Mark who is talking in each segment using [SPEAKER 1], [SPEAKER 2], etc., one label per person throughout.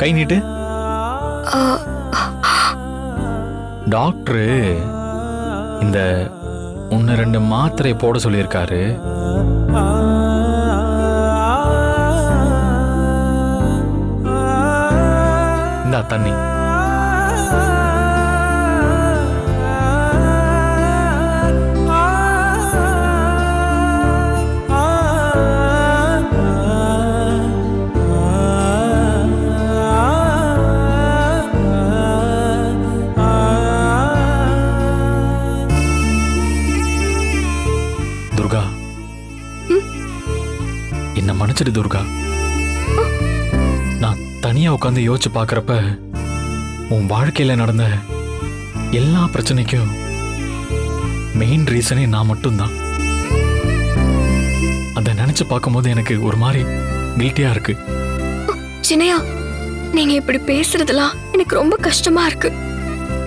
[SPEAKER 1] கை நீட்டு. Doctor இந்த ஒன்று ரெண்டு மாத்திரை போட சொல்லியிருக்காரு. இந்தா தண்ணி. என்ன துர்கா. நான் தனியா உட்காந்து யோசிச்சு பாக்குறப்ப உன் வாழ்க்கையில நடந்த எல்லா பிரச்சனைக்கும் மெயின் ரீசனே நான் மட்டும்தான். அதை நினைச்சு பார்க்கும்போது எனக்கு ஒரு மாதிரி கில்ட்டியா இருக்கு.
[SPEAKER 2] சின்னையா நீங்க இப்படி பேசுறதெல்லாம் எனக்கு ரொம்ப கஷ்டமா இருக்கு.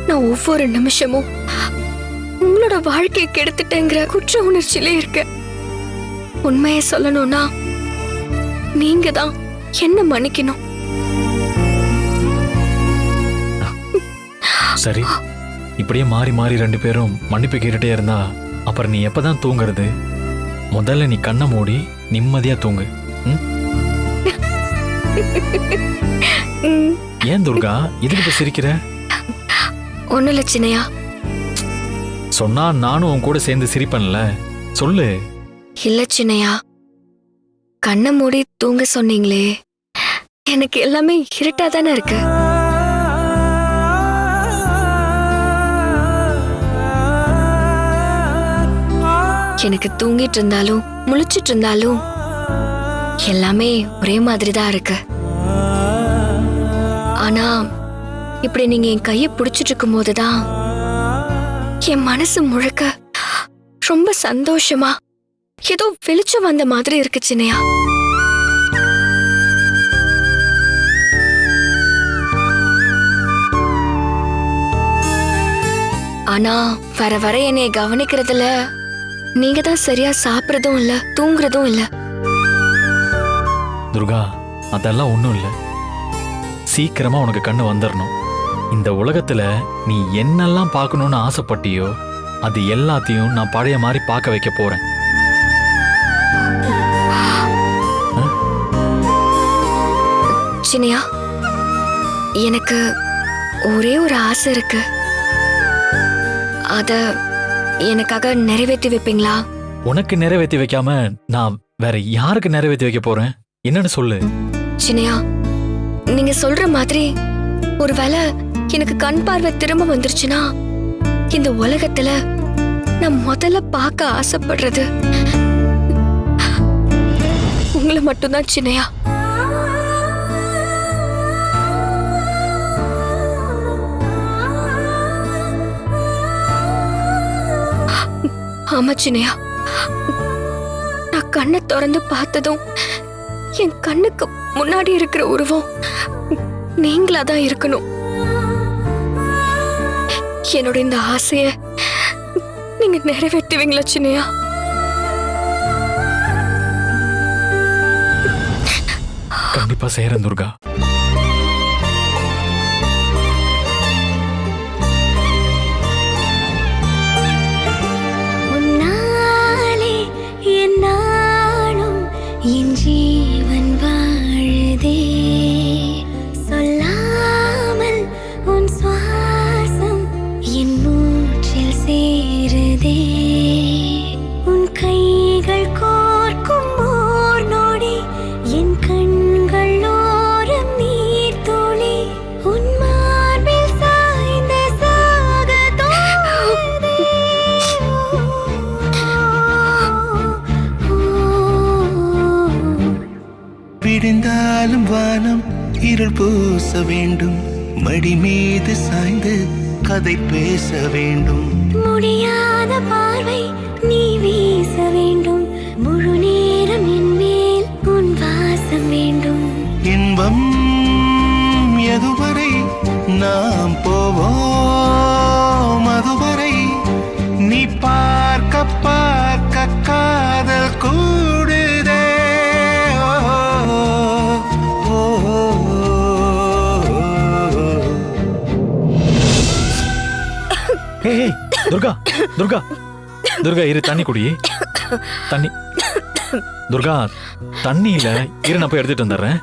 [SPEAKER 2] நான் ஒவ்வொரு நிமிஷமும் உங்களோட வாழ்க்கையை கெடுத்துட்டேங்கிற குற்ற உணர்ச்சியிலே இருக்கேன். உண்மையை சொல்லணும்னா நீங்க தான் என்ன மன்னிக்கணும்.
[SPEAKER 1] சரி இப்படியே மாறி மாறி ரெண்டு பேரும் மன்னிப்பு கேட்டுட்டே இருந்தா அப்புறம் நீ எப்பதான் தூங்குறது? முதல்ல நீ கண்ணை மூடி நிம்மதியா தூங்கு. ஏன் துர்கா இதுக்கு இப்ப சிரிக்கிற?
[SPEAKER 2] ஒண்ணும் இல்ல சின்னையா.
[SPEAKER 1] சொன்னா நானும் உன் கூட சேர்ந்து சிரிப்பேன்ல. சொல்லு.
[SPEAKER 2] இல்ல சின்னையா. கண்ணை மூடி தூங்க சொன்னீங்களே. எனக்கு எல்லாமே இருட்டா தானே இருக்கு. எனக்கு தூங்கிட்டு இருந்தாலும் முழிச்சிட்டு இருந்தாலும் எல்லாமே ஒரே மாதிரி தான் இருக்கு. ஆனா இப்படி நீங்க என் கையை பிடிச்சிட்டு இருக்கும் போதுதான் என் மனசு முழுக்க ரொம்ப சந்தோஷமா ஏதோ வெளிச்சம் வந்த மாதிரி இருக்கு சின்னையா. ஆனா வர வர என்னை கவனிக்கிறதுல நீங்க தான் சரியா சாப்பிடுறதும் இல்ல தூங்குறதும் இல்ல.
[SPEAKER 1] துர்கா அதெல்லாம் ஒண்ணும் இல்ல. சீக்கிரமா உனக்கு கண்ணு வந்துடணும் இந்த உலகத்துல நீ என்னெல்லாம் பார்க்கணும்னு ஆசைப்பட்டியோ அது எல்லாத்தையும் நான் பழைய மாதிரி பார்க்க வைக்க போறேன்.
[SPEAKER 2] சின்னையா எனக்கு ஒரே ஒரு ஆசை இருக்கு. அத எனக்காக நிறைவேற்றி வைப்பீங்களா?
[SPEAKER 1] உனக்கு நிறைவேற்றி வைக்காம நான் வேற யாருக்கு நிறைவேற்றி வைக்க போறேன்? என்னன்னு சொல்லு.
[SPEAKER 2] சின்னையா நீங்க சொல்ற மாதிரி ஒருவேளை எனக்கு கண் பார்வை திரும்ப வந்துருச்சுன்னா இந்த உலகத்துல நான் முதல்ல பார்க்க ஆசைப்படுறது உங்களை மட்டும்தான் சின்னையா ஆமா சின்னையா. நான் கண்ணை திறந்து பார்த்ததும் என் கண்ணுக்கு முன்னாடி இருக்கிற உருவம் நீங்களா தான் இருக்கணும். என்னோட இந்த ஆசைய நீங்க நிறைவேற்றுவீங்களா சின்னையா?
[SPEAKER 1] கண்டிப்பா செய்யறேன் துர்கா.
[SPEAKER 3] இருள் பூச வேண்டும். மடி மீது சாய்ந்து கதை பேச வேண்டும்.
[SPEAKER 4] முடியாத பார்வை நீ வீச வேண்டும். முழு
[SPEAKER 3] ஏய்
[SPEAKER 1] துர்கா துர்கா. துர்கா இரு தண்ணி குடி. தண்ணி. துர்கா தண்ணியில இல்ல இரு நான் போய் எடுத்துட்டு வந்துடுறேன்.